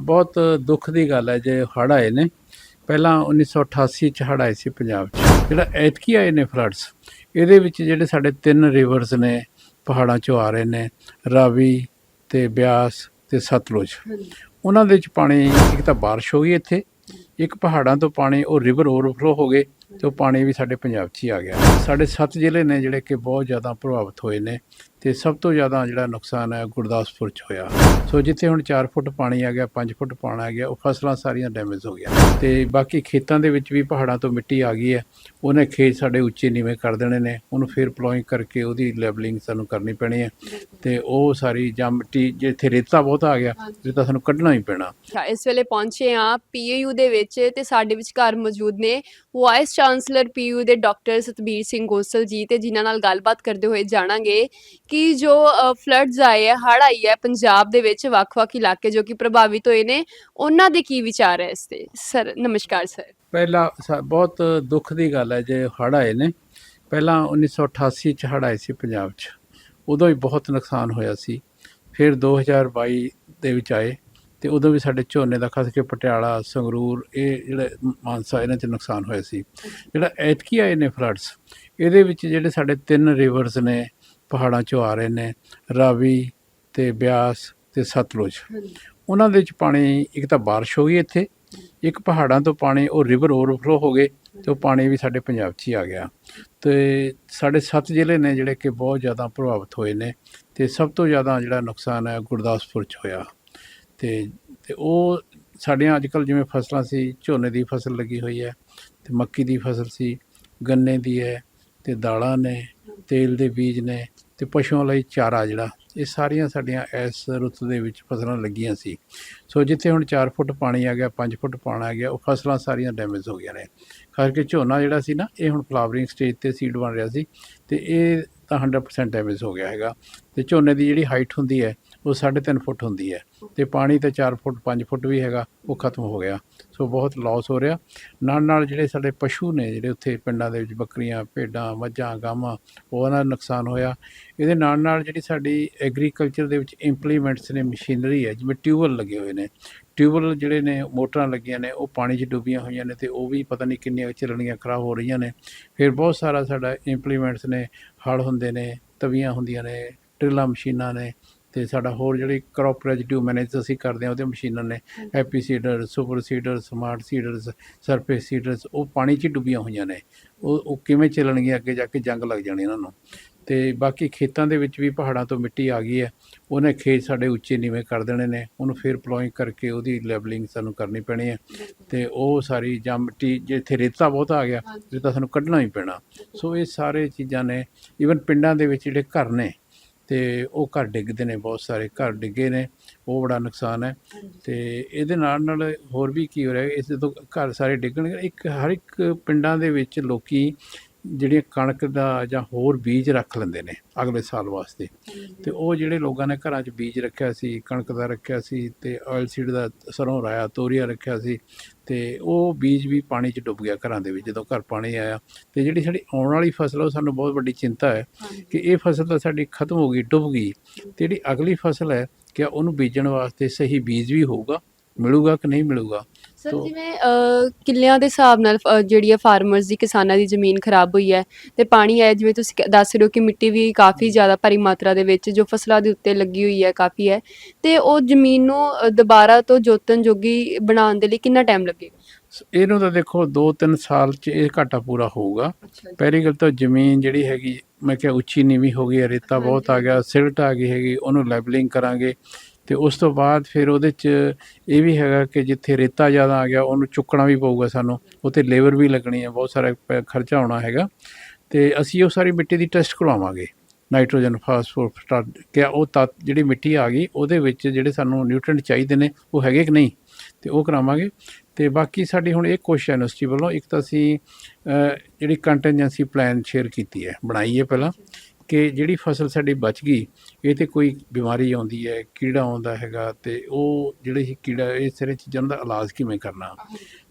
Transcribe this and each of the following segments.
ਬਹੁਤ ਦੁੱਖ ਦੀ ਗੱਲ ਹੈ ਜੇ ਹੜ੍ਹ ਆਏ ਨੇ। ਪਹਿਲਾਂ 1988 ਚ ਹੜ੍ਹ ਆਏ ਸੀ ਪੰਜਾਬ 'ਚ। ਜਿਹੜਾ ਐਤਕੀ ਆਏ ਨੇ ਫਲੱਡਸ ਇਹਦੇ ਵਿੱਚ ਜਿਹੜੇ ਸਾਡੇ ਤਿੰਨ ਰਿਵਰਸ ਨੇ ਪਹਾੜਾਂ 'ਚੋਂ ਆ ਰਹੇ ਨੇ ਰਾਵੀ ਤੇ ਬਿਆਸ ਤੇ ਸਤਲੁਜ। ਉਹਨਾਂ ਦੇ ਵਿੱਚ ਪਾਣੀ ਇੱਕ ਤਾਂ ਬਾਰਿਸ਼ ਹੋ ਗਈ ਇੱਥੇ। ਇੱਕ ਪਹਾੜਾਂ ਤੋਂ ਪਾਣੀ ਉਹ ਰਿਵਰ ਓਵਰਫਲੋ ਹੋ ਗਏ ਤੇ ਉਹ ਪਾਣੀ ਵੀ ਸਾਡੇ ਪੰਜਾਬ 'ਚ ਹੀ ਆ ਗਿਆ। ਸਾਡੇ ਸੱਤ ਜ਼ਿਲ੍ਹੇ ਨੇ ਜਿਹੜੇ ਕਿ ਬਹੁਤ ਜ਼ਿਆਦਾ ਪ੍ਰਭਾਵਿਤ ਹੋਏ ਨੇ ਤੇ ਸਭ ਤੋਂ ਜ਼ਿਆਦਾ ਜਿਹੜਾ ਨੁਕਸਾਨ ਹੈ ਗੁਰਦਾਸਪੁਰ 'ਚ ਹੋਇਆ। ਸੋ ਜਿੱਥੇ ਹੁਣ 4 ਫੁੱਟ ਪਾਣੀ ਆ ਗਿਆ 5 ਫੁੱਟ ਪਾਣੀ ਆ ਗਿਆ ਉਹ ਫਸਲਾਂ ਸਾਰੀਆਂ ਡੈਮੇਜ ਹੋ ਗਈਆਂ ਤੇ ਬਾਕੀ ਖੇਤਾਂ ਦੇ ਵਿੱਚ ਵੀ ਪਹਾੜਾਂ ਤੋਂ ਮਿੱਟੀ ਆ ਗਈ ਹੈ। ਉਹਨੇ ਖੇਤ ਸਾਡੇ ਉੱਚੇ ਨੀਵੇਂ ਕਰ ਦੇਣੇ ਨੇ ਉਹਨੂੰ ਫਿਰ ਪਲੋਇੰਗ ਕਰਕੇ ਉਹਦੀ ਲੈਵਲਿੰਗ ਸਾਨੂੰ ਕਰਨੀ ਪੈਣੀ ਹੈ। ਤੇ ਉਹ ਸਾਰੀ ਜਾਂ ਮਿੱਟੀ ਜਿੱਥੇ ਰੇਤਾ ਬਹੁਤ ਆ ਗਿਆ ਰੇਤਾ ਸਾਨੂੰ ਕੱਢਣਾ ਹੀ ਪੈਣਾ। ਅੱਛਾ ਇਸ ਵੇਲੇ ਪਹੁੰਚੇ ਆ ਪੀਏਯੂ ਦੇ ਵਿੱਚ ਤੇ ਸਾਡੇ ਵਿਚਕਾਰ ਮੌਜੂਦ ਨੇ ਵਾਈਸ ਚਾਂਸਲਰ ਪੀਯੂ ਦੇ ਡਾਕਟਰ ਸਤਬੀਰ ਸਿੰਘ ਗੋਸਲ ਜੀ ਤੇ ਜਿਨ੍ਹਾਂ ਨਾਲ ਗੱਲਬਾਤ ਕਰਦੇ ਹੋਏ ਜਾਣਾਂਗੇ ਕਿ ਜੋ ਫਲੱਡਸ ਆਏ ਆ, ਹੜ੍ਹ ਆਈ ਹੈ ਪੰਜਾਬ ਦੇ ਵਿੱਚ ਵੱਖ-ਵੱਖ ਇਲਾਕੇ ਜੋ ਕਿ ਪ੍ਰਭਾਵਿਤ ਹੋਏ ਨੇ, ਉਹਨਾਂ ਦੇ ਕੀ ਵਿਚਾਰ ਹੈ ਇਸ ਤੇ? ਸਰ, ਨਮਸਕਾਰ, ਸਰ। ਪਹਿਲਾ ਬਹੁਤ ਦੁੱਖ ਦੀ ਗੱਲ ਹੈ ਜੇ ਹੜ੍ਹ ਆਏ ਨੇ। ਪਹਿਲਾਂ 1988 ਚ ਹੜ੍ਹ ਆਏ ਸੀ ਪੰਜਾਬ 'ਚ। ਉਦੋਂ ਹੀ ਬਹੁਤ ਨੁਕਸਾਨ ਹੋਇਆ ਸੀ। ਫਿਰ 2022 ਦੇ ਵਿੱਚ ਆਏ। ਤੇ ਉਦੋਂ ਵੀ ਸਾਡੇ ਝੋਨੇ ਦਾ ਖਾਸ ਕਰਕੇ ਪਟਿਆਲਾ ਸੰਗਰੂਰ ਇਹ ਜਿਹੜੇ ਮਾਨਸਾ ਇਹਨਾਂ 'ਚ ਨੁਕਸਾਨ ਹੋਇਆ ਸੀ। ਜਿਹੜਾ ਐਤਕੀ ਆਏ ਨੇ ਫਲੱਡਸ ਇਹਦੇ ਵਿੱਚ ਜਿਹੜੇ ਸਾਡੇ ਤਿੰਨ ਰਿਵਰਸ ਨੇ ਪਹਾੜਾਂ 'ਚੋਂ ਆ ਰਹੇ ਨੇ ਰਾਵੀ ਤੇ ਬਿਆਸ ਤੇ ਸਤਲੁਜ। ਉਹਨਾਂ ਦੇ ਵਿੱਚ ਪਾਣੀ ਇੱਕ ਤਾਂ ਬਾਰਿਸ਼ ਹੋ ਗਈ ਇੱਥੇ ਇੱਕ ਪਹਾੜਾਂ ਤੋਂ ਪਾਣੀ ਉਹ ਰਿਵਰ ਓਵਰਫਲੋ ਹੋ ਗਏ ਤੇ ਉਹ ਪਾਣੀ ਵੀ ਸਾਡੇ ਪੰਜਾਬ 'ਚ ਹੀ ਆ ਗਿਆ। ਤੇ ਸਾਡੇ ਸੱਤ ਜ਼ਿਲ੍ਹੇ ਨੇ ਜਿਹੜੇ ਕਿ ਬਹੁਤ ਜ਼ਿਆਦਾ ਪ੍ਰਭਾਵਿਤ ਹੋਏ ਨੇ ਤੇ ਸਭ ਤੋਂ ਜ਼ਿਆਦਾ ਜਿਹੜਾ ਨੁਕਸਾਨ ਹੈ ਗੁਰਦਾਸਪੁਰ 'ਚ ਹੋਇਆ। ਤੇ ਤੇ ਉਹ ਸਾਡੀਆਂ ਅੱਜਕੱਲ ਜਿਵੇਂ ਫਸਲਾਂ ਸੀ, ਝੋਨੇ ਦੀ ਫਸਲ ਲੱਗੀ ਹੋਈ ਹੈ, ਤੇ ਮੱਕੀ ਦੀ ਫਸਲ ਸੀ, ਗੰਨੇ ਦੀ ਹੈ, ਤੇ ਦਾਲਾਂ ਨੇ, ਤੇਲ ਦੇ ਬੀਜ ਨੇ, ਤੇ ਪਸ਼ੂਆਂ ਲਈ ਚਾਰਾ ਜਿਹੜਾ, ਇਹ ਸਾਰੀਆਂ ਸਾਡੀਆਂ ਇਸ ਰੁੱਤ ਦੇ ਵਿੱਚ ਫਸਲਾਂ ਲੱਗੀਆਂ ਸੀ। ਸੋ ਜਿੱਥੇ ਹੁਣ 4 ਫੁੱਟ ਪਾਣੀ ਆ ਗਿਆ 5 ਫੁੱਟ ਪਾਣੀ ਆ ਗਿਆ, ਉਹ ਫਸਲਾਂ ਸਾਰੀਆਂ ਡੈਮੇਜ ਹੋ ਗਈਆਂ ਨੇ। ਖਾਸ ਕਰਕੇ ਝੋਨਾ ਜਿਹੜਾ ਸੀ ਨਾ, ਇਹ ਹੁਣ ਫਲਾਵਰਿੰਗ ਸਟੇਜ ਤੇ ਸੀਡ ਬਣ ਰਿਹਾ ਸੀ, ਤੇ ਇਹ ਤਾਂ 100% ਡੈਮੇਜ ਹੋ ਗਿਆ ਹੈਗਾ। ਤੇ ਝੋਨੇ ਦੀ ਜਿਹੜੀ ਹਾਈਟ ਹੁੰਦੀ ਹੈ ਉਹ 3.5 ਫੁੱਟ ਹੁੰਦੀ ਹੈ ਤੇ ਪਾਣੀ ਤਾਂ 4 ਫੁੱਟ 5 ਫੁੱਟ ਵੀ ਹੈਗਾ, ਉਹ ਖਤਮ ਹੋ ਗਿਆ। ਸੋ ਬਹੁਤ ਲਾਸ ਹੋ ਰਿਹਾ। ਨਾਲ ਨਾਲ ਜਿਹੜੇ ਸਾਡੇ ਪਸ਼ੂ ਨੇ, ਜਿਹੜੇ ਉੱਥੇ ਪਿੰਡਾਂ ਦੇ ਵਿੱਚ ਬੱਕਰੀਆਂ, ਭੇਡਾਂ, ਮੱਝਾਂ, ਗਾਵਾਂ ਉਹਨਾਂ ਦਾ ਨੁਕਸਾਨ ਹੋਇਆ। ਇਹਦੇ ਨਾਲ ਨਾਲ ਜਿਹੜੀ ਸਾਡੀ ਐਗਰੀਕਲਚਰ ਦੇ ਵਿੱਚ ਇੰਪਲੀਮੈਂਟਸ ਨੇ ਮਸ਼ੀਨਰੀ ਹੈ, ਜਿਵੇਂ ਟਿਊਬਲ ਲੱਗੇ ਹੋਏ ਨੇ। ਟਿਊਬਲ ਜਿਹੜੇ ਨੇ, ਮੋਟਰਾਂ ਲੱਗੀਆਂ ਨੇ, ਉਹ ਪਾਣੀ 'ਚ ਡੁੱਬੀਆਂ ਹੋਈਆਂ ਨੇ ਤੇ ਉਹ ਵੀ ਪਤਾ ਨਹੀਂ ਕਿੰਨੀਆਂ ਕੁ ਚੱਲਣੀਆਂ ਖਰਾਬ ਹੋ ਰਹੀਆਂ ਨੇ। ਫਿਰ ਬਹੁਤ ਸਾਰਾ ਸਾਡਾ ਇੰਪਲੀਮੈਂਟਸ ਨੇ ਹਲ ਹੁੰਦੇ ਨੇ, ਤਵੀਆਂ ਹੁੰਦੀਆਂ ਨੇ ਡਰਿਲਾਂ ਮਸ਼ੀਨਾਂ ਨੇ ਤੇ ਸਾਡਾ ਹੋਰ ਜਿਹੜੀ ਕ੍ਰੌਪ ਰੈਜੀਡਿਊ ਮੈਨੇਜ ਅਸੀਂ ਕਰਦੇ ਹਾਂ ਉਹਦੇ ਮਸ਼ੀਨਾਂ ਨੇ happy seeder super seeder smart seeders surface seeders ਉਹ ਪਾਣੀ 'ਚ ਹੀ ਡੁੱਬੀਆਂ ਹੋਈਆਂ ਨੇ। ਉਹ ਉਹ ਕਿਵੇਂ ਚੱਲਣਗੀਆਂ ਅੱਗੇ ਜਾ ਕੇ ਜੰਗ ਲੱਗ ਜਾਣੀ ਇਹਨਾਂ ਨੂੰ। ਤੇ ਬਾਕੀ ਖੇਤਾਂ ਦੇ ਵਿੱਚ ਵੀ ਪਹਾੜਾਂ ਤੋਂ ਮਿੱਟੀ ਆ ਗਈ ਹੈ ਉਹਨੇ ਖੇਤ ਸਾਡੇ ਉੱਚੇ ਨੀਵੇਂ ਕਰ ਦੇਣੇ ਨੇ ਉਹਨੂੰ ਫਿਰ ਪਲੋਇੰਗ ਕਰਕੇ ਉਹਦੀ ਲੈਵਲਿੰਗ ਸਾਨੂੰ ਕਰਨੀ ਪੈਣੀ ਹੈ। ਤੇ ਉਹ ਸਾਰੀ ਜਾਂ ਮਿੱਟੀ ਜਿੱਥੇ ਰੇਤਾ ਬਹੁਤ ਆ ਗਿਆ ਰੇਤਾ ਸਾਨੂੰ ਕੱਢਣਾ ਹੀ ਪੈਣਾ। ਸੋ ਇਹ ਸਾਰੇ ਚੀਜ਼ਾਂ ਨੇ ਈਵਨ ਪਿੰਡਾਂ ਦੇ ਵਿੱਚ ਜਿਹੜੇ ਘਰ ਨੇ ਤੇ ਉਹ ਘਰ ਡਿੱਗਦੇ ਨੇ ਬਹੁਤ ਸਾਰੇ ਘਰ ਡਿੱਗੇ ਨੇ ਉਹ ਬੜਾ ਨੁਕਸਾਨ ਹੈ। ਤੇ ਇਹਦੇ ਨਾਲ ਨਾਲ ਹੋਰ ਵੀ ਕੀ ਹੋ ਰਿਹਾ ਇਸ ਤੋਂ ਘਰ ਸਾਰੇ ਡਿੱਗਣਗੇ। ਇੱਕ ਹਰ ਇੱਕ ਪਿੰਡਾਂ ਦੇ ਵਿੱਚ ਲੋਕੀ ਜਿਹੜੀਆਂ ਕਣਕ ਦਾ ਜਾਂ ਹੋਰ ਬੀਜ ਰੱਖ ਲੈਂਦੇ ਨੇ ਅਗਲੇ ਸਾਲ ਵਾਸਤੇ। ਤੇ ਉਹ ਜਿਹੜੇ ਲੋਕਾਂ ਨੇ ਘਰਾਂ 'ਚ ਬੀਜ ਰੱਖਿਆ ਸੀ ਕਣਕ ਦਾ ਰੱਖਿਆ ਸੀ ਤੇ ਆਇਲ ਸੀਡ ਦਾ ਸਰੋਂ ਰਾਇਆ ਤੋਰੀਆ ਰੱਖਿਆ ਸੀ ਤੇ ਉਹ ਬੀਜ ਵੀ ਪਾਣੀ 'ਚ ਡੁੱਬ ਗਿਆ ਘਰਾਂ ਦੇ ਵਿੱਚ ਜਦੋਂ ਘਰ ਪਾਣੀ ਆਇਆ। ਤੇ ਜਿਹੜੀ ਸਾਡੀ ਆਉਣ ਵਾਲੀ ਫਸਲ ਉਹ ਸਾਨੂੰ ਬਹੁਤ ਵੱਡੀ ਚਿੰਤਾ ਹੈ ਕਿ ਇਹ ਫਸਲ ਤਾਂ ਸਾਡੀ ਖਤਮ ਹੋ ਗਈ ਡੁੱਬ ਗਈ। ਤੇ ਜਿਹੜੀ ਅਗਲੀ ਫਸਲ ਹੈ ਕਿ ਉਹਨੂੰ ਬੀਜਣ ਵਾਸਤੇ ਸਹੀ ਬੀਜ ਵੀ ਹੋਊਗਾ ਮਿਲੂਗਾ ਕਿ ਨਹੀਂ ਮਿਲੂਗਾ? ਸਰ ਤੋ- ਜਿਵੇਂ ਅ, ਕਿੱਲਿਆਂ ਦੇ ਹਿਸਾਬ ਨਾਲ ਅ, ਜਿਹੜੀ ਹੈ ਫਾਰਮਰਸ ਦੀ ਕਿਸਾਨਾਂ ਦੀ ਜ਼ਮੀਨ ਖਰਾਬ ਹੋਈ ਹੈ ਤੇ ਪਾਣੀ ਆਇਆ ਜਿਵੇਂ ਤੁਸੀਂ ਕ- ਦੱਸ ਰਹੇ ਹੋ ਕਿ ਮਿੱਟੀ ਵੀ ਕਾਫੀ ਜ਼ਿਆਦਾ ਭਾਰੀ ਮਾਤਰਾ ਦੇ ਵਿੱਚ ਜੋ ਫਸਲਾਂ ਦੇ ਉੱਤੇ ਲੱਗੀ ਹੋਈ ਹੈ ਕਾਫੀ ਹੈ ਤੇ ਉਹ ਜ਼ਮੀਨ ਨੂੰ ਅ, ਦੁਬਾਰਾ ਤੋਂ ਜੋਤਨ ਜੋਗੀ ਬਣਾਉਣ ਦੇ ਲਈ ਕਿੰਨਾ ਟਾਈਮ ਲੱਗੇਗਾ ਇਹਨੂੰ ਤਾਂ ਦੇਖੋ 2-3 ਸਾਲ 'ਚ ਇਹ ਘਾਟਾ ਪੂਰਾ ਹੋਊਗਾ। ਪਹਿਲੀ ਗੱਲ ਤਾਂ ਜ਼ਮੀਨ ਜਿਹੜੀ ਹੈਗੀ ਮੈਂ ਕਿਹਾ ਉੱਚੀ ਨੀਵੀਂ ਹੋ ਗਈ ਹੈ, ਰੇਤਾ ਬਹੁਤ ਆ ਗਿਆ ਸਿਲਟ ਆ ਗਈ ਹੈਗੀ ਉਹਨੂੰ ਲੈਬਲਿੰਗ ਕਰਾਂਗੇ। ਤੇ ਉਸ ਤੋਂ ਬਾਅਦ ਫਿਰ ਉਹਦੇ 'ਚ ਇਹ ਵੀ ਹੈਗਾ ਕਿ ਜਿੱਥੇ ਰੇਤਾ ਜ਼ਿਆਦਾ ਆ ਗਿਆ, ਉਹਨੂੰ ਚੁੱਕਣਾ ਵੀ ਪਊਗਾ ਸਾਨੂੰ। ਉੱਥੇ ਲੇਬਰ ਵੀ ਲੱਗਣੀ ਹੈ, ਬਹੁਤ ਸਾਰਾ ਪ- ਖਰਚਾ ਆਉਣਾ ਹੈਗਾ। ਤੇ ਅਸੀਂ ਉਹ ਸਾਰੀ ਮਿੱਟੀ ਦੀ ਟੈਸਟ ਕਰਵਾਵਾਂਗੇ ਨਾਈਟ੍ਰੋਜਨ ਫਾਸਫੋਰਸ ਕਿ ਉਹ ਤੱਤ ਜਿਹੜੀ ਮਿੱਟੀ ਆ ਗਈ, ਉਹਦੇ ਵਿੱਚ ਜਿਹੜੇ ਸਾਨੂੰ ਨਿਊਟ੍ਰੀਐਂਟ ਚਾਹੀਦੇ ਨੇ, ਉਹ ਹੈਗੇ ਕਿ ਨਹੀਂ? ਤੇ ਉਹ ਕਰਾਵਾਂਗੇ। ਤੇ ਬਾਕੀ ਸਾਡੀ ਹੁਣ ਇਹ ਕੋਸ਼ਿਸ਼ ਹੈ ਯੂਨੀਵਰਸਿਟੀ ਵੱਲੋਂ। ਇੱਕ ਤਾਂ ਅਸੀਂ ਜਿਹੜੀ ਕੰਟੀਨਜੈਂਸੀ ਪਲਾਨ ਸ਼ੇਅਰ ਕੀਤੀ ਹੈ, ਬਣਾਈ ਹੈ ਪਹਿਲਾਂ। ਕਿ ਜਿਹੜੀ ਫਸਲ ਸਾਡੀ ਬਚ ਗਈ, ਇਹ ਤੇ ਕੋਈ ਬਿਮਾਰੀ ਆਉਂਦੀ ਹੈ, ਕੀੜਾ ਆਉਂਦਾ ਹੈਗਾ ਤੇ ਉਹ ਜਿਹੜੇ ਹੀ ਕੀੜਾ, ਇਹ ਸਾਰੇ ਚੀਜ਼ਾਂ ਦਾ ਇਲਾਜ ਕਿਵੇਂ ਕਰਨਾ?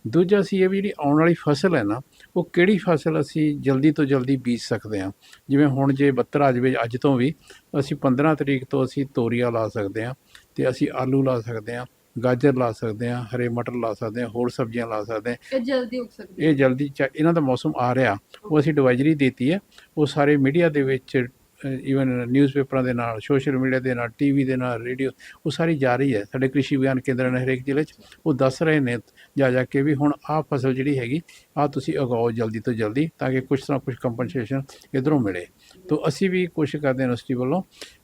ਦੂਜਾ ਅਸੀਂ ਇਹ ਵੀ ਜਿਹੜੀ ਆਉਣ ਵਾਲੀ ਫਸਲ ਹੈ ਨਾ, ਉਹ ਕਿਹੜੀ ਫਸਲ ਅਸੀਂ ਜਲਦੀ ਤੋਂ ਜਲਦੀ ਬੀਜ ਸਕਦੇ ਹਾਂ? ਜਿਵੇਂ ਹੁਣ ਜੇ ਬੱਤਰ ਆ ਜਾਵੇ ਅੱਜ ਤੋਂ ਵੀ, ਅਸੀਂ 15 ਤਰੀਕ ਤੋਂ ਅਸੀਂ ਤੋਰੀਆ ਲਾ ਸਕਦੇ ਹਾਂ ਤੇ ਅਸੀਂ ਆਲੂ ਲਾ ਸਕਦੇ ਹਾਂ। ਗਾਜਰ ਲਾ ਸਕਦੇ ਹਾਂ ਹਰੇ ਮਟਰ ਲਾ ਸਕਦੇ ਹਾਂ ਹੋਰ ਸਬਜ਼ੀਆਂ ਲਾ ਸਕਦੇ ਹਾਂ। ਇਹ ਜਲਦੀ ਉੱਗ ਸਕਦੀ ਇਹ ਜਲਦੀ ਚ- ਇਹਨਾਂ ਦਾ ਮੌਸਮ ਆ ਰਿਹਾ ਉਹ ਅਸੀਂ ਐਡਵਾਈਜ਼ਰੀ ਦਿੱਤੀ ਹੈ। ਉਹ ਸਾਰੇ ਮੀਡੀਆ ਦੇ ਵਿੱਚ ਈਵਨ ਨਿਊਜ਼ਪੇਪਰਾਂ ਦੇ ਨਾਲ ਸੋਸ਼ਲ ਮੀਡੀਆ ਦੇ ਨਾਲ ਟੀਵੀ ਦੇ ਨਾਲ ਰੇਡੀਓ ਉਹ ਸਾਰੀ ਜਾ ਰਹੀ ਹੈ। ਸਾਡੇ ਕ੍ਰਿਸ਼ੀ ਵਿਗਿਆਨ ਕੇਂਦਰ ਨੇ ਹਰੇਕ ਜ਼ਿਲ੍ਹੇ 'ਚ ਉਹ ਦੱਸ ਰਹੇ ਨੇ ਜਾ ਜਾ ਕੇ ਵੀ ਹੁਣ ਆਹ ਫਸਲ ਜਿਹੜੀ ਹੈਗੀ ਆਹ ਤੁਸੀਂ ਉਗਾਓ ਜਲਦੀ ਤੋਂ ਜਲਦੀ ਤਾਂ ਕਿ ਕੁਛ ਨਾ ਕੁਛ ਕੰਪਨਸੇਸ਼ਨ ਇਧਰੋਂ ਮਿਲੇ। ਤੋਂ ਅਸੀਂ ਵੀ ਕੋਸ਼ਿਸ਼ ਕਰਦੇ ਹਾਂ ਯੂਨੀਵਰਸਿਟੀ ਵੱਲੋਂ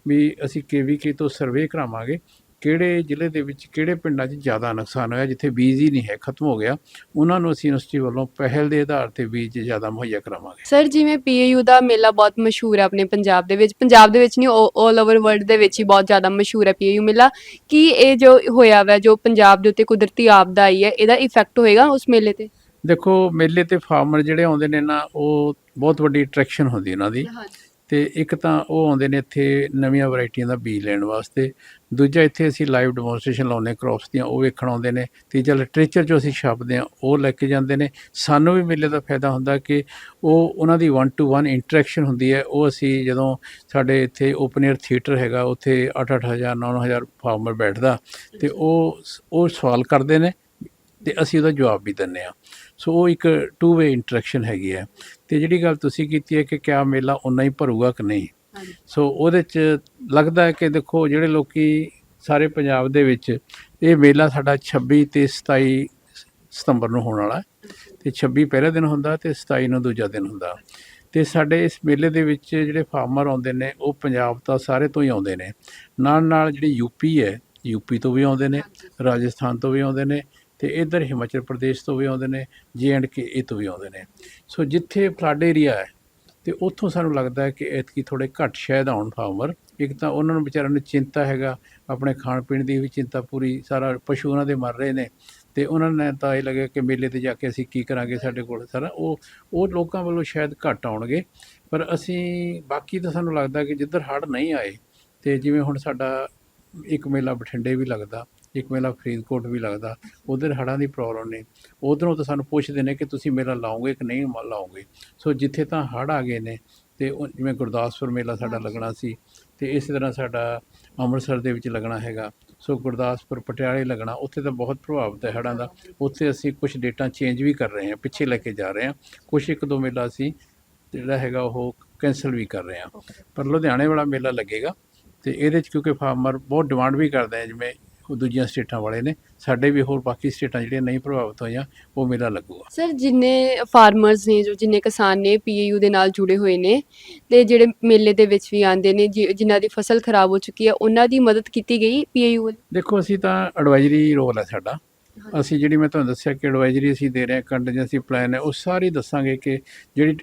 ਵੀ ਅਸੀਂ ਕੇਵੀਕੇ ਤੋਂ ਸਰਵੇ ਕਰਾਵਾਂਗੇ ਕਿਹੜੇ ਜ਼ਿਲ੍ਹੇ ਦੇ ਵਿੱਚ ਕਿਹੜੇ ਪਿੰਡਾਂ 'ਚ ਜ਼ਿਆਦਾ ਨੁਕਸਾਨ ਹੋਇਆ ਜਿੱਥੇ ਬੀਜ ਹੀ ਨਹੀਂ ਹੈ ਖਤਮ ਹੋ ਗਿਆ ਉਹਨਾਂ ਨੂੰ ਅਸੀਂ ਯੂਨੀਵਰਸਿਟੀ ਵੱਲੋਂ ਪਹਿਲ ਦੇ ਆਧਾਰ ਤੇ ਬੀਜ ਜ਼ਿਆਦਾ ਮੁਹੱਈਆ ਕਰਾਵਾਂਗੇ। ਸਰ ਜਿਵੇਂ ਪੀਏਯੂ ਦਾ ਮੇਲਾ ਬਹੁਤ ਮਸ਼ਹੂਰ ਹੈ ਆਪਣੇ ਪੰਜਾਬ ਦੇ ਵਿੱਚ ਪੰਜਾਬ ਦੇ ਵਿੱਚ ਨਹੀਂ 올 ਓਵਰ ਵਰਲਡ ਦੇ ਵਿੱਚ ਹੀ ਬਹੁਤ ਜ਼ਿਆਦਾ ਮਸ਼ਹੂਰ ਹੈ ਪੀਏਯੂ ਮੇਲਾ। ਕੀ ਇਹ ਜੋ ਹੋਇਆ ਵਾ ਜੋ ਪੰਜਾਬ ਦੇ ਉੱਤੇ ਕੁਦਰਤੀ ਆਪਦਾ ਆਈ ਹੈ ਇਹਦਾ ਇਫੈਕਟ ਹੋਏਗਾ ਉਸ ਮੇਲੇ ਤੇ? ਦੇਖੋ ਮੇਲੇ ਤੇ ਫਾਰਮਰ ਜਿਹੜੇ ਆਉਂਦੇ ਨੇ ਨਾ ਉਹ ਬਹੁਤ ਵੱਡੀ ਅਟਰੈਕਸ਼ਨ ਹੁੰਦੀ ਉਹਨਾਂ ਦੀ। ਤੇ ਇੱਕ ਤਾਂ ਉਹ ਆਉਂਦੇ ਨੇ ਇੱਥੇ ਨਵੀਆਂ ਵੈਰਾਈਟੀਆਂ ਦਾ ਬੀਜ ਲੈਣ ਵਾਸਤੇ। ਦੂਜਾ ਇੱਥੇ ਅਸੀਂ ਲਾਈਵ ਡੈਮੋਨਸਟ੍ਰੇਸ਼ਨ ਲਾਉਂਦੇ ਕ੍ਰੌਪਸ ਦੀਆਂ, ਉਹ ਵੇਖਣ ਆਉਂਦੇ ਨੇ। ਤੀਜਾ ਲਿਟਰੇਚਰ ਜੋ ਅਸੀਂ ਛਾਪਦੇ ਆ ਉਹ ਲੈ ਕੇ ਜਾਂਦੇ ਨੇ। ਸਾਨੂੰ ਵੀ ਮੇਲੇ ਦਾ ਫਾਇਦਾ ਹੁੰਦਾ ਕਿ ਉਹ, ਉਹਨਾਂ ਦੀ 1 ਟੂ 1 ਇੰਟਰੈਕਸ਼ਨ ਹੁੰਦੀ ਹੈ। ਉਹ ਅਸੀਂ ਜਦੋਂ ਸਾਡੇ ਇੱਥੇ ਓਪਨ 에ਅਰ ਥੀਏਟਰ ਹੈਗਾ, ਉੱਥੇ 8-8000 9-9000 ਫਾਰਮਰ ਬੈਠਦਾ ਤੇ ਉਹ ਉਹ ਸਵਾਲ ਕਰਦੇ ਨੇ ਤੇ ਅਸੀਂ ਉਹਦਾ ਜਵਾਬ ਵੀ ਦਿੰਦੇ ਆ ਸੋ ਉਹ ਇੱਕ ਟੂ ਵੇ ਇੰਟਰੈਕਸ਼ਨ ਹੈਗੀ ਹੈ। ਤੇ ਜਿਹੜੀ ਗੱਲ ਤੁਸੀਂ ਕੀਤੀ ਹੈ ਕਿ ਕਿਆ ਮੇਲਾ ਉਨਾ ਹੀ ਭਰੂਗਾ ਕਿ ਨਹੀਂ? ਸੋ ਉਹਦੇ ਚ ਲੱਗਦਾ ਹੈ ਕਿ ਦੇਖੋ ਜਿਹੜੇ ਲੋਕੀ ਸਾਰੇ ਪੰਜਾਬ ਦੇ ਵਿੱਚ ਇਹ ਮੇਲਾ ਸਾਡਾ 26 ਤੇ 27 ਸਤੰਬਰ ਨੂੰ ਹੋਣ ਵਾਲਾ ਹੈ। ਤੇ 26 ਪਹਿਲਾ ਦਿਨ ਹੁੰਦਾ ਤੇ 27 ਨੂੰ ਦੂਜਾ ਦਿਨ ਹੁੰਦਾ। ਤੇ ਸਾਡੇ ਇਸ ਮੇਲੇ ਦੇ ਵਿੱਚ ਜਿਹੜੇ ਫਾਰਮਰ ਆਉਂਦੇ ਨੇ ਉਹ ਪੰਜਾਬ ਤਾਂ ਸਾਰੇ ਤੋਂ ਹੀ ਆਉਂਦੇ ਨੇ। ਨਾਲ ਨਾਲ ਜਿਹੜੀ ਯੂਪੀ ਹੈ ਯੂਪੀ ਤੋਂ ਵੀ ਆਉਂਦੇ ਨੇ ਰਾਜਸਥਾਨ ਤੋਂ ਵੀ ਆਉਂਦੇ ਨੇ ਤੇ ਇਧਰ ਹਿਮਾਚਲ ਪ੍ਰਦੇਸ਼ ਤੋਂ ਵੀ ਆਉਂਦੇ ਨੇ, ਜੇ ਐਂਡ ਕੇ ਇਹ ਤੋਂ ਵੀ ਆਉਂਦੇ ਨੇ। ਸੋ ਜਿੱਥੇ ਫਲੱਡ ਏਰੀਆ ਹੈ, ਤੇ ਉੱਥੋਂ ਸਾਨੂੰ ਲੱਗਦਾ ਹੈ ਕਿ ਐਤਕੀ ਥੋੜੇ ਘੱਟ ਸ਼ਾਇਦ ਆਉਣ ਫਾਰਮਰ। ਇੱਕ ਤਾਂ ਉਹਨਾਂ ਨੂੰ ਵਿਚਾਰਿਆਂ ਨੂੰ ਚਿੰਤਾ ਹੈਗਾ, ਆਪਣੇ ਖਾਣ ਪੀਣ ਦੀ ਵੀ ਚਿੰਤਾ ਪੂਰੀ, ਸਾਰਾ ਪਸ਼ੂ ਉਹਨਾਂ ਦੇ ਮਰ ਰਹੇ ਨੇ। ਤੇ ਉਹਨਾਂ ਨੇ ਤਾਂ ਇਹ ਲੱਗਿਆ ਕਿ ਮੇਲੇ ਤੇ ਜਾ ਕੇ ਅਸੀਂ ਕੀ ਕਰਾਂਗੇ ਸਾਡੇ ਕੋਲ, ਸਾਰਾ ਉਹ ਉਹ ਲੋਕਾਂ ਵੱਲੋਂ ਸ਼ਾਇਦ ਘੱਟ ਆਉਣਗੇ। ਪਰ ਅਸੀਂ, ਬਾਕੀ ਤਾਂ ਸਾਨੂੰ ਲੱਗਦਾ ਕਿ ਜਿੱਧਰ ਹੜ੍ਹ ਨਹੀਂ ਆਏ, ਤੇ ਜਿਵੇਂ ਹੁਣ ਸਾਡਾ ਇੱਕ ਮੇਲਾ ਬਠਿੰਡੇ ਵੀ ਲੱਗਦਾ ਇੱਕ ਮੇਲਾ ਫਰੀਦਕੋਟ ਵੀ ਲੱਗਦਾ। ਉਧਰ ਹੜ੍ਹਾਂ ਦੀ ਪ੍ਰੋਬਲਮ ਨਹੀਂ ਉਧਰੋਂ ਤਾਂ ਸਾਨੂੰ ਪੁੱਛਦੇ ਨੇ ਕਿ ਤੁਸੀਂ ਮੇਲਾ ਲਾਓਗੇ ਕਿ ਨਹੀਂ ਲਾਓਗੇ। ਸੋ ਜਿੱਥੇ ਤਾਂ ਹੜ੍ਹ ਆ ਗਏ ਨੇ ਤੇ ਜਿਵੇਂ ਗੁਰਦਾਸਪੁਰ ਮੇਲਾ ਸਾਡਾ ਲੱਗਣਾ ਸੀ ਤੇ ਇਸੇ ਤਰ੍ਹਾਂ ਸਾਡਾ ਅੰਮ੍ਰਿਤਸਰ ਦੇ ਵਿੱਚ ਲੱਗਣਾ ਹੈਗਾ। ਸੋ ਗੁਰਦਾਸਪੁਰ ਪਟਿਆਲੇ ਲੱਗਣਾ ਉੱਥੇ ਤਾਂ ਬਹੁਤ ਪ੍ਰਭਾਵਿਤ ਹੈ ਹੜ੍ਹਾਂ ਦਾ। ਉੱਥੇ ਅਸੀਂ ਕੁਝ ਡੇਟਾ ਚੇਂਜ ਵੀ ਕਰ ਰਹੇ ਹਾਂ ਪਿੱਛੇ ਲੈ ਕੇ ਜਾ ਰਹੇ ਹਾਂ। ਕੁਝ ਇੱਕ ਦੋ ਮੇਲਾ ਅਸੀਂ ਜਿਹੜਾ ਹੈਗਾ ਉਹ ਕੈਂਸਲ ਵੀ ਕਰ ਰਹੇ ਹਾਂ। ਪਰ ਲੁਧਿਆਣੇ ਵਾਲਾ ਮੇਲਾ ਲੱਗੇਗਾ ਤੇ ਇਹਦੇ ਚ ਕਿਉਂਕਿ ਫਾਰਮਰ ਬਹੁਤ ਡਿਮਾਂਡ ਵੀ ਕਰਦੇ ਆ ਜਿਵੇਂ ਦੂਜੀਆਂ ਸਟੇਟਾਂ ਵਾਲੇ ਨੇ ਸਾਡੇ ਵੀ ਹੋਰ ਬਾਕੀ ਸਟੇਟਾਂ ਜਿਹੜੀਆਂ ਨਹੀਂ ਪ੍ਰਭਾਵਿਤ ਹੋਈਆਂ ਉਹ ਮੇਲਾ ਲੱਗੂਗਾ। ਸਰ ਜਿੰਨੇ ਫਾਰਮਰਸ ਨੇ ਜੋ ਜਿੰਨੇ ਕਿਸਾਨ ਨੇ ਪੀਏਯੂ ਦੇ ਨਾਲ ਜੁੜੇ ਹੋਏ ਨੇ ਤੇ ਜਿਹੜੇ ਮੇਲੇ ਦੇ ਵਿੱਚ ਵੀ ਆਉਂਦੇ ਨੇ ਜਿ- ਜਿਨ੍ਹਾਂ ਦੀ ਫਸਲ ਖਰਾਬ ਹੋ ਚੁੱਕੀ ਹੈ ਉਹਨਾਂ ਦੀ ਮਦਦ ਕੀਤੀ ਗਈ ਪੀਏਯੂ ਵੱਲੋਂ? ਦੇਖੋ ਅਸੀਂ ਤਾਂ ਐਡਵਾਈਜ਼ਰੀ ਰੋਲ ਹੈ ਸਾਡਾ। ਅਸੀਂ ਜਿਹੜੀ ਮੈਂ ਤੁਹਾਨੂੰ ਦੱਸਿਆ ਕਿ ਐਡਵਾਈਜ਼ਰੀ ਅਸੀਂ ਦੇ ਰਹੇ ਹਾਂ ਕੰਟੀਜੈਂਸੀ ਪਲਾਨ ਹੈ ਉਹ ਸਾਰੀ ਦੱਸਾਂਗੇ ਕਿ ਜਿਹੜੀ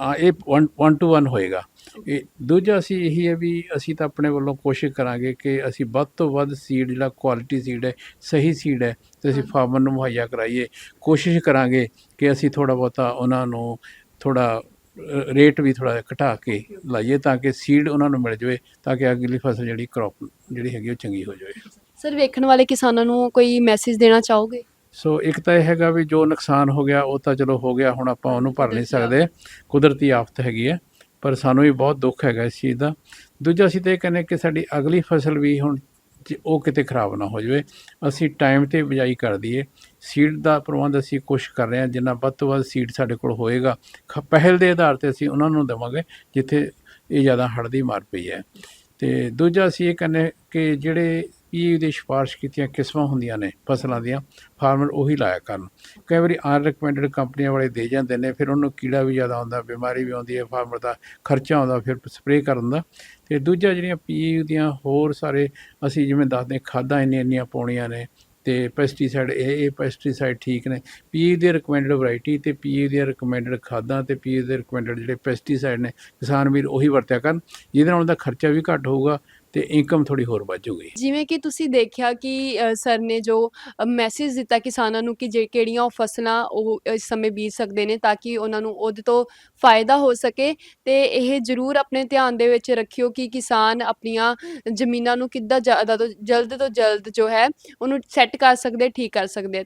ਆ ਇਹ 1 ਟੂ 1 ਹੋਏਗਾ। ਇਹ ਦੂਜਾ ਅਸੀਂ ਇਹੀ ਹੈ ਵੀ ਅਸੀਂ ਤਾਂ ਆਪਣੇ ਵੱਲੋਂ ਕੋਸ਼ਿਸ਼ ਕਰਾਂਗੇ ਕਿ ਅਸੀਂ ਵੱਧ ਤੋਂ ਵੱਧ ਸੀਡ ਜਿਹੜਾ ਕੁਆਲਿਟੀ ਸੀਡ ਹੈ ਸਹੀ ਸੀਡ ਹੈ ਤੇ ਅਸੀਂ ਫਾਰਮਰ ਨੂੰ ਮੁਹੱਈਆ ਕਰਾਈਏ। ਕੋਸ਼ਿਸ਼ ਕਰਾਂਗੇ ਕਿ ਅਸੀਂ ਥੋੜਾ ਬਹੁਤਾ ਉਹਨਾਂ ਨੂੰ ਥੋੜਾ ਰੇਟ ਵੀ ਥੋੜਾ ਘਟਾ ਕੇ ਲਾਈਏ ਤਾਂ ਕਿ ਸੀਡ ਉਹਨਾਂ ਨੂੰ ਮਿਲ ਜਾਵੇ ਤਾਂ ਕਿ ਅਗਲੀ ਫਸਲ ਜਿਹੜੀ ਕ੍ਰੌਪ ਜਿਹੜੀ ਹੈਗੀ ਉਹ ਚੰਗੀ ਹੋ ਜਾਵੇ। ਸਰ ਵੇਖਣ ਵਾਲੇ ਕਿਸਾਨਾਂ ਨੂੰ ਕੋਈ ਮੈਸੇਜ ਦੇਣਾ ਚਾਹੋਗੇ? ਸੋ ਇੱਕ ਤਾਂ ਇਹ ਹੈਗਾ ਵੀ ਜੋ ਨੁਕਸਾਨ ਹੋ ਗਿਆ ਉਹ ਤਾਂ ਚਲੋ ਹੋ ਗਿਆ ਹੁਣ ਆਪਾਂ ਉਹਨੂੰ ਭਰ ਨਹੀਂ ਸਕਦੇ। ਕੁਦਰਤੀ ਆਫਤ ਹੈਗੀ ਹੈ ਪਰ ਸਾਨੂੰ ਵੀ ਬਹੁਤ ਦੁੱਖ ਹੈਗਾ ਇਸ ਚੀਜ਼ ਦਾ। ਦੂਜਾ ਅਸੀਂ ਤਾਂ ਇਹ ਕਹਿੰਦੇ ਕਿ ਸਾਡੀ ਅਗਲੀ ਫਸਲ ਵੀ ਹੁਣ ਜੇ ਉਹ ਕਿਤੇ ਖਰਾਬ ਨਾ ਹੋ ਜਾਵੇ। ਅਸੀਂ ਟਾਈਮ ਤੇ ਬਿਜਾਈ ਕਰ ਦਈਏ। ਸੀਡ ਦਾ ਪ੍ਰਬੰਧ ਅਸੀਂ ਕੋਸ਼ਿਸ਼ ਕਰ ਰਹੇ ਹਾਂ ਜਿੰਨਾ ਵੱਧ ਤੋਂ ਵੱਧ ਸੀਡ ਸਾਡੇ ਕੋਲ ਹੋਏਗਾ। ਪਹਿਲ ਦੇ ਆਧਾਰ ਤੇ ਅਸੀਂ ਉਹਨਾਂ ਨੂੰ ਦੇਵਾਂਗੇ ਜਿੱਥੇ ਇਹ ਜ਼ਿਆਦਾ ਹੜ੍ਹ ਦੀ ਮਾਰ ਪਈ ਹੈ। ਤੇ ਦੂਜਾ ਅਸੀਂ ਇਹ ਕਹਿੰਦੇ ਕਿ ਜਿਹੜੇ ਪੀਯੂ ਦੀ ਸਿਫਾਰਿਸ਼ ਕੀਤੀਆਂ, ਕਿਸਮਾਂ ਹੁੰਦੀਆਂ ਨੇ ਫਸਲਾਂ ਦੀਆਂ, ਫਾਰਮਰ ਉਹੀ ਲਾਇਆ ਕਰਨ। ਕਈ ਵਾਰੀ ਅਨਰეკਮੈਂਡਡ ਕੰਪਨੀਆਂ ਵਾਲੇ ਦੇ ਜਾਂਦੇ ਨੇ, ਫਿਰ ਉਹਨੂੰ ਕੀੜਾ ਵੀ ਜ਼ਿਆਦਾ ਆਉਂਦਾ, ਬਿਮਾਰੀ ਵੀ ਆਉਂਦੀ ਹੈ, ਫਾਰਮਰ ਦਾ ਖਰਚਾ ਆਉਂਦਾ, ਫਿਰ ਸਪਰੇਅ ਕਰਨ ਦਾ। ਤੇ ਦੂਜਾ ਜਿਹੜੀਆਂ ਪੀਯੂ ਦੀਆਂ ਹੋਰ ਸਾਰੇ, ਅਸੀਂ ਜਿਵੇਂ ਦੱਸਦੇ ਖਾਦਾਂ ਇੰਨੀਆਂ ਇੰਨੀਆਂ ਪਾਉਣੀਆਂ ਨੇ, ਤੇ ਪੈਸਟੀਸਾਈਡ ਇਹ ਇਹ ਪੈਸਟੀਸਾਈਡ ਠੀਕ ਨੇ। ਪੀਯੂ ਦੀ ਰਿਕਮੈਂਡਡ ਵੈਰਾਈਟੀ ਤੇ ਪੀਯੂ ਦੀਆਂ ਰਿਕਮੈਂਡਡ ਖਾਦਾਂ ਤੇ ਪੀਯੂ ਦੇ ਰਿਕਮੈਂਡਡ ਜਿਹੜੇ ਪੈਸਟੀਸਾਈਡ ਨੇ, ਕਿਸਾਨ ਵੀਰ ਉਹੀ ਵਰਤਿਆ ਕਰਨ, ਜਿਹਦੇ ਨਾਲ ਉਹਦਾ ਖਰਚਾ ਵੀ ਘੱਟ ਹੋਊਗਾ ਤੇ ਇਨਕਮ ਥੋੜੀ ਹੋਰ ਵੱਧੂਗੀ ਜਿਵੇਂ ਕਿ ਤੁਸੀਂ ਦੇਖਿਆ ਕਿ ਅ, ਸਰ ਨੇ ਜੋ ਮੈਸੇਜ ਦਿੱਤਾ ਕਿਸਾਨਾਂ ਨੂੰ ਕਿ ਜੇ ਕਿਹੜੀਆਂ ਉਹ ਫਸਲਾਂ ਉਹ ਇਸ ਸਮੇਂ ਬੀਜ ਸਕਦੇ ਨੇ ਤਾਂ ਕਿ ਉਹਨਾਂ ਨੂੰ ਉਹਦੇ ਤੋਂ ਫਾਇਦਾ ਹੋ ਸਕੇ ਤੇ ਇਹ ਜ਼ਰੂਰ ਆਪਣੇ ਧਿਆਨ ਦੇ ਵਿੱਚ ਰੱਖਿਓ ਕਿ ਕਿਸਾਨ ਆਪਣੀਆਂ ਜ਼ਮੀਨਾਂ ਨੂੰ ਕਿੱਦਾਂ ਜ਼ਿਆਦਾ ਤੋਂ ਜਲਦ ਤੋਂ ਜਲਦ ਜੋ ਹੈ ਉਹਨੂੰ ਸੈੱਟ ਕਰ ਸਕਦੇ ਠੀਕ ਕਰ ਸਕਦੇ।